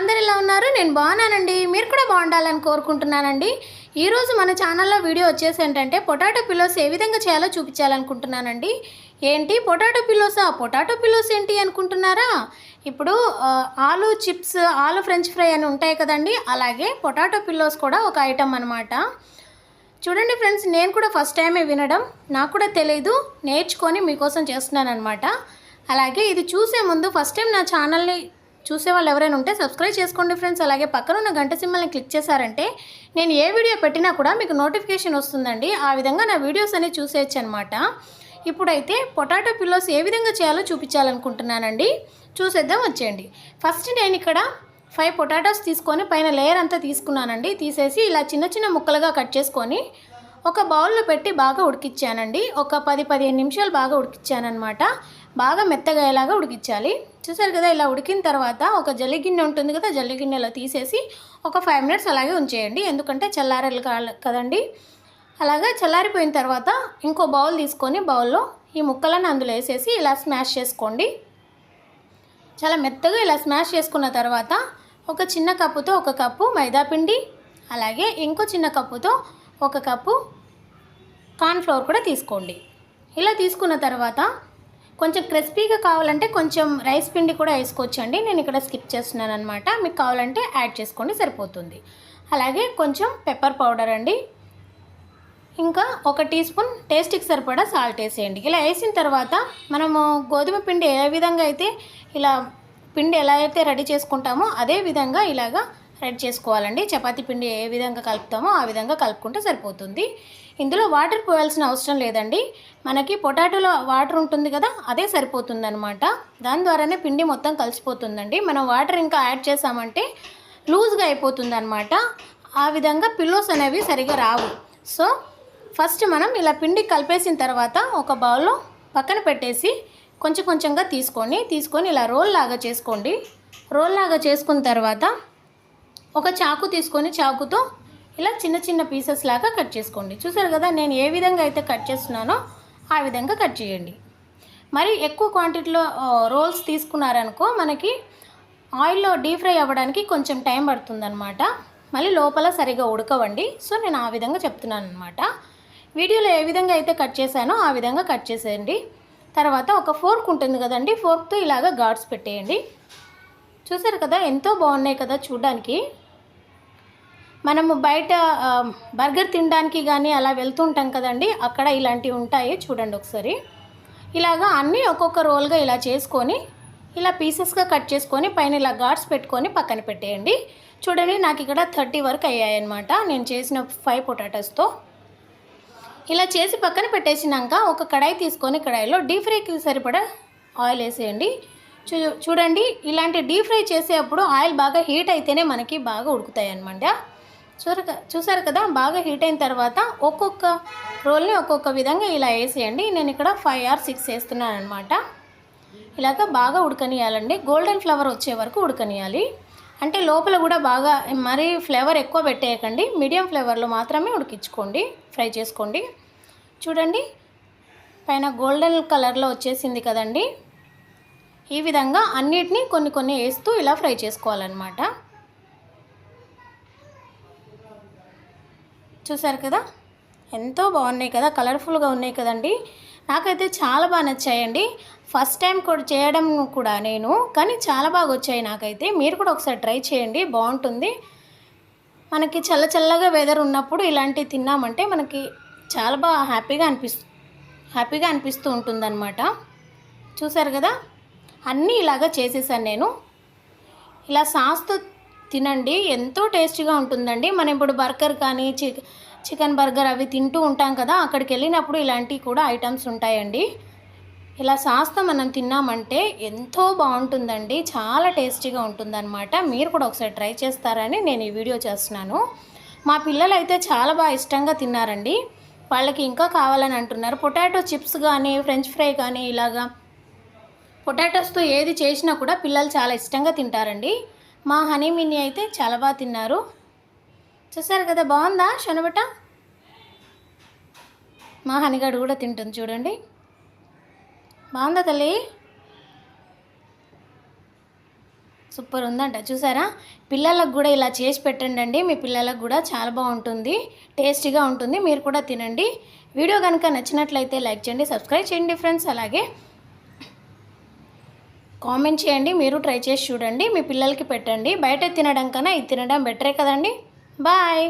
అందరు ఎలా ఉన్నారు? నేను బాగున్నానండి. మీరు కూడా బాగుండాలని కోరుకుంటున్నానండి. ఈరోజు మన ఛానల్లో వీడియో వచ్చేసి ఏంటంటే పొటాటో పిల్లోస్ ఏ విధంగా చేయాలో చూపించాలనుకుంటున్నానండి. ఏంటి? పొటాటో పిల్లోసా పొటాటో పిల్లోస్ ఏంటి అనుకుంటున్నారా? ఇప్పుడు ఆలు చిప్స్ ఆలు ఫ్రెంచ్ ఫ్రై అని ఉంటాయి కదండి. అలాగే పొటాటో పిల్లోస్ కూడా ఒక ఐటమ్ అనమాట చూడండి ఫ్రెండ్స్ నేను కూడా ఫస్ట్ టైమే వినడం. నాకు కూడా తెలియదు నేర్చుకొని మీకోసం చేస్తున్నాను అనమాట అలాగే ఇది చూసే ముందు ఫస్ట్ టైం నా ఛానల్ని చూసే వాళ్ళు ఎవరైనా ఉంటే సబ్స్క్రైబ్ చేసుకోండి ఫ్రెండ్స్. అలాగే పక్కన ఉన్న గంట సింబల్ని క్లిక్ చేశారంటే నేను ఏ వీడియో పెట్టినా కూడా మీకు నోటిఫికేషన్ వస్తుందండి. ఆ విధంగా నా వీడియోస్ అన్ని చూసేయచ్చు అనమాట ఇప్పుడైతే పొటాటో పిల్లోస్ ఏ విధంగా చేయాలో చూపించాలనుకుంటున్నానండి. చూసేద్దాం వచ్చేయండి. ఫస్ట్ నేను ఇక్కడ ఫైవ్ పొటాటోస్ తీసుకొని పైన లేయర్ అంతా తీసుకున్నానండి. తీసేసి ఇలా చిన్న చిన్న ముక్కలుగా కట్ చేసుకొని ఒక బౌల్లో పెట్టి బాగా ఉడికిచ్చానండి. ఒక పది పదిహేను నిమిషాలు బాగా ఉడికిచ్చానమాట బాగా మెత్తగా అయ్యేలాగా ఉడికించాలి. చూసారు కదా ఇలా ఉడికిన తర్వాత ఒక జల్లి గిన్నె ఉంటుంది కదా జల్లి గిన్నెలో తీసేసి ఒక ఫైవ్ మినిట్స్ అలాగే ఉంచేయండి. ఎందుకంటే చల్లారలు కదండి. అలాగా చల్లారిపోయిన తర్వాత ఇంకో బౌల్ తీసుకొని బౌల్లో ఈ ముక్కలను అందులో వేసేసి ఇలా స్మాష్ చేసుకోండి. చాలా మెత్తగా ఇలా స్మాష్ చేసుకున్న తర్వాత ఒక చిన్న కప్పుతో ఒక కప్పు మైదాపిండి అలాగే ఇంకో చిన్న కప్పుతో ఒక కప్పు కార్న్ఫ్లవర్ కూడా తీసుకోండి. ఇలా తీసుకున్న తర్వాత కొంచెం క్రిస్పీగా కావాలంటే కొంచెం రైస్ పిండి కూడా వేసుకోవచ్చండి. నేను ఇక్కడ స్కిప్ చేస్తున్నాను అనమాట మీకు కావాలంటే యాడ్ చేసుకోండి సరిపోతుంది. అలాగే కొంచెం పెప్పర్ పౌడర్ అండి. ఇంకా ఒక టీ స్పూన్ టేస్ట్కి సరిపడా సాల్ట్ వేసేయండి. ఇలా వేసిన తర్వాత మనము గోధుమ పిండి ఏ విధంగా అయితే ఇలా పిండి ఎలా అయితే రెడీ చేసుకుంటామో అదే విధంగా ఇలాగా రెడీ చేసుకోవాలండి. చపాతీ పిండి ఏ విధంగా కలుపుతామో ఆ విధంగా కలుపుకుంటే సరిపోతుంది. ఇందులో వాటర్ పోయాల్సిన అవసరం లేదండి. మనకి పొటాటోలో వాటర్ ఉంటుంది కదా అదే సరిపోతుంది అనమాట దాని ద్వారానే పిండి మొత్తం కలిసిపోతుందండి. మనం వాటర్ ఇంకా యాడ్ చేసామంటే లూజ్గా అయిపోతుంది అనమాట ఆ విధంగా పిల్లోస్ అనేవి సరిగా రావు. సో ఫస్ట్ మనం ఇలా పిండి కలిపేసిన తర్వాత ఒక బౌల్లో పక్కన పెట్టేసి కొంచెం కొంచెంగా తీసుకొని తీసుకొని ఇలా రోల్ లాగా చేసుకోండి. రోల్ లాగా చేసుకున్న తర్వాత ఒక చాకు తీసుకొని చాకుతో ఇలా చిన్న చిన్న పీసెస్ లాగా కట్ చేసుకోండి. చూసారు కదా నేను ఏ విధంగా అయితే కట్ చేస్తున్నానో ఆ విధంగా కట్ చేయండి. మరి ఎక్కువ క్వాంటిటీలో రోల్స్ తీసుకున్నారనుకో మనకి ఆయిల్లో డీప్ ఫ్రై అవ్వడానికి కొంచెం టైం పడుతుందన్నమాట. మళ్ళీ లోపల సరిగా ఉడకవండి. సో నేను ఆ విధంగా చెప్తున్నాను అనమాట వీడియోలో ఏ విధంగా అయితే కట్ చేశానో ఆ విధంగా కట్ చేసేయండి. తర్వాత ఒక ఫోర్క్ ఉంటుంది కదండి ఫోర్క్తో ఇలాగ గాడ్స్ పెట్టేయండి. చూసారు కదా ఎంతో బాగున్నాయి కదా చూడడానికి. మనము బయట బర్గర్ తినడానికి కానీ అలా వెళ్తుంటాం కదండి అక్కడ ఇలాంటివి ఉంటాయి చూడండి ఒకసారి. ఇలాగా అన్నీ ఒక్కొక్క రోల్గా ఇలా చేసుకొని ఇలా పీసెస్గా కట్ చేసుకొని పైన ఇలా గాడ్స్ పెట్టుకొని పక్కన పెట్టేయండి. చూడండి నాకు ఇక్కడ థర్టీ వరకు అయ్యాయన్నమాట నేను చేసిన ఫైవ్ పొటాటోస్తో. ఇలా చేసి పక్కన పెట్టేసినాక ఒక కడాయి తీసుకొని కడాయిలో డీప్ ఫ్రైకి సరిపడా ఆయిల్ వేసేయండి. చూ చూడండి ఇలాంటి డీప్ ఫ్రై చేసేటప్పుడు ఆయిల్ బాగా హీట్ అయితేనే మనకి బాగా ఉడుకుతాయి అనమాట చూసారు చూసారు కదా బాగా హీట్ అయిన తర్వాత ఒక్కొక్క రోల్ని ఒక్కొక్క విధంగా ఇలా వేసేయండి. నేను ఇక్కడ ఫైవ్ ఆర్ సిక్స్ వేస్తున్నాను అనమాట ఇలాగ బాగా ఉడకనియాలండి. గోల్డెన్ ఫ్లవర్ వచ్చే వరకు ఉడకనియాలి. అంటే లోపల కూడా బాగా మరీ ఫ్లేవర్ ఎక్కువ పెట్టేయకండి. మీడియం ఫ్లేవర్లో మాత్రమే ఉడికించుకోండి ఫ్రై చేసుకోండి. చూడండి పైన గోల్డెన్ కలర్లో వచ్చేసింది కదండి. ఈ విధంగా అన్నిటినీ కొన్ని కొన్ని వేస్తూ ఇలా ఫ్రై చేసుకోవాలన్నమాట. చూసారు కదా? ఎంతో బాగున్నాయి కదా? కలర్ఫుల్గా ఉన్నాయి కదండి? నాకైతే చాలా బాగా నచ్చాయండి. ఫస్ట్ టైం కూడా చేయడం కూడా నేను కానీ చాలా బాగా వచ్చాయి నాకైతే. మీరు కూడా ఒకసారి ట్రై చేయండి బాగుంటుంది. మనకి చల్ల చల్లగా వెదర్ ఉన్నప్పుడు ఇలాంటివి తిన్నామంటే మనకి చాలా బాగా హ్యాపీగా అనిపిస్తు హ్యాపీగా అనిపిస్తూ ఉంటుందన్నమాట. చూసారు కదా? అన్నీ ఇలాగా చేసేసాను నేను. ఇలా సాస్తో తినండి ఎంతో టేస్టీగా ఉంటుందండి. మనం ఇప్పుడు బర్గర్ కానీ చిక్ చికెన్ బర్గర్ అవి తింటూ ఉంటాం కదా అక్కడికి వెళ్ళినప్పుడు ఇలాంటివి కూడా ఐటమ్స్ ఉంటాయండి. ఇలా సాస్తో మనం తిన్నామంటే ఎంతో బాగుంటుందండి చాలా టేస్టీగా ఉంటుందన్నమాట. మీరు కూడా ఒకసారి ట్రై చేస్తారని నేను ఈ వీడియో చేస్తున్నాను. మా పిల్లలు అయితే చాలా బాగా ఇష్టంగా తిన్నారండి. వాళ్ళకి ఇంకా కావాలని అంటున్నారు. పొటాటో చిప్స్ కానీ ఫ్రెంచ్ ఫ్రై కానీ ఇలాగా పొటాటోస్తో ఏది చేసినా కూడా పిల్లలు చాలా ఇష్టంగా తింటారండి. మా హనీ మిన్ని అయితే చాలా బాగా తిన్నారు. చూసారు కదా బాగుందా శనబట మా హనిగాడు కూడా తింటుంది చూడండి. బాగుందా తల్లి? సూపర్ ఉందంట చూసారా? పిల్లలకు కూడా ఇలా చేసి పెట్టండి అండి మీ పిల్లలకు కూడా చాలా బాగుంటుంది టేస్టీగా ఉంటుంది మీరు కూడా తినండి. వీడియో కనుక నచ్చినట్లయితే లైక్ చేయండి సబ్స్క్రైబ్ చేయండి ఫ్రెండ్స్. అలాగే కామెంట్ చేయండి మీరు ట్రై చేసి చూడండి మీ పిల్లలకి పెట్టండి. బయట తినడం కన్నా ఇది తినడం బెటరే కదండి. బాయ్.